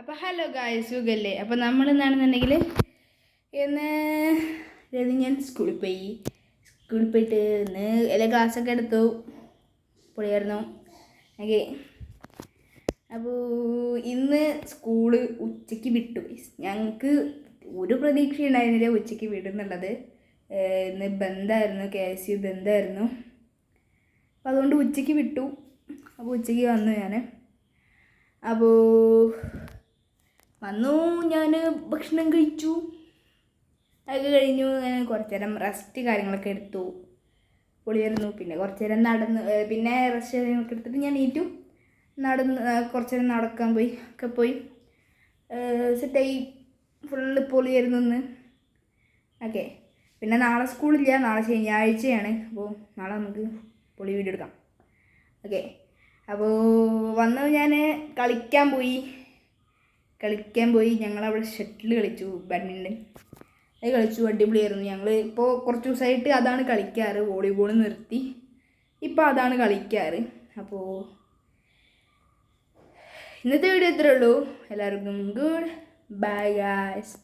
അപ്പോൾ ഹലോ ഗായ് സുഖല്ലേ? അപ്പോൾ നമ്മൾ എന്താണെന്നുണ്ടെങ്കിൽ ഇന്ന് അതായത് ഞാൻ സ്കൂളിൽ പോയി. സ്കൂളിൽ പോയിട്ട് ഇന്ന് എല്ലാ ക്ലാസ്സൊക്കെ എടുത്തു. പൊളിയായിരുന്നു. ഓക്കെ. അപ്പോൾ ഇന്ന് സ്കൂൾ ഉച്ചയ്ക്ക് വിട്ടു. ഞങ്ങൾക്ക് ഒരു പ്രതീക്ഷ ഉണ്ടായിരുന്നില്ല ഉച്ചയ്ക്ക് വിടുന്നുള്ളത്. ഇന്ന് ബന്ധമായിരുന്നു കെ എസ് യു ബന്ധമായിരുന്നു അപ്പോൾ അതുകൊണ്ട് ഉച്ചയ്ക്ക് വിട്ടു. അപ്പോൾ ഉച്ചയ്ക്ക് വന്നു ഞാൻ അപ്പോൾ വന്നു ഞാൻ ഭക്ഷണം കഴിച്ചു. അതൊക്കെ കഴിഞ്ഞു ഞാൻ കുറച്ച് നേരം റെസ്റ്റ് കാര്യങ്ങളൊക്കെ എടുത്തു. പൊളിയായിരുന്നു പിന്നെ കുറച്ച് നേരം നടന്ന് പിന്നെ റെസ്റ്റ് കാര്യങ്ങളൊക്കെ എടുത്തിട്ട് ഞാൻ നീറ്റു നടന്ന് കുറച്ച് നേരം നടക്കാൻ പോയി ഒക്കെ പോയി. സെറ്റായി ഫുള്ള് പൊളിയായിരുന്നു ഇന്ന്. ഓക്കെ. പിന്നെ നാളെ സ്കൂളില്ല നാളെ ശനിയാഴ്ചയാണ്. അപ്പോൾ നാളെ നമുക്ക് പൊളി വീഡിയോ എടുക്കാം. ഓക്കെ. അപ്പോൾ വന്ന് ഞാൻ കളിക്കാൻ പോയി. കളിക്കാൻ പോയി. ഞങ്ങൾ ഞങ്ങളവിടെ ഷട്ടിൽ കളിച്ചു ബാഡ്മിന്റൺ അത് കളിച്ചു അടിപൊളിയായിരുന്നു. ഞങ്ങൾ ഇപ്പോൾ കുറച്ച് ദിവസമായിട്ട് അതാണ് കളിക്കാറ്. വോളിബോൾ നിർത്തി. ഇപ്പോൾ അതാണ് കളിക്കാറ്. അപ്പോൾ ഇന്നത്തെ വീഡിയോ ഇത്രേ ഉള്ളൂ. എല്ലാവർക്കും ഗുഡ് ബൈ ഗായ്സ്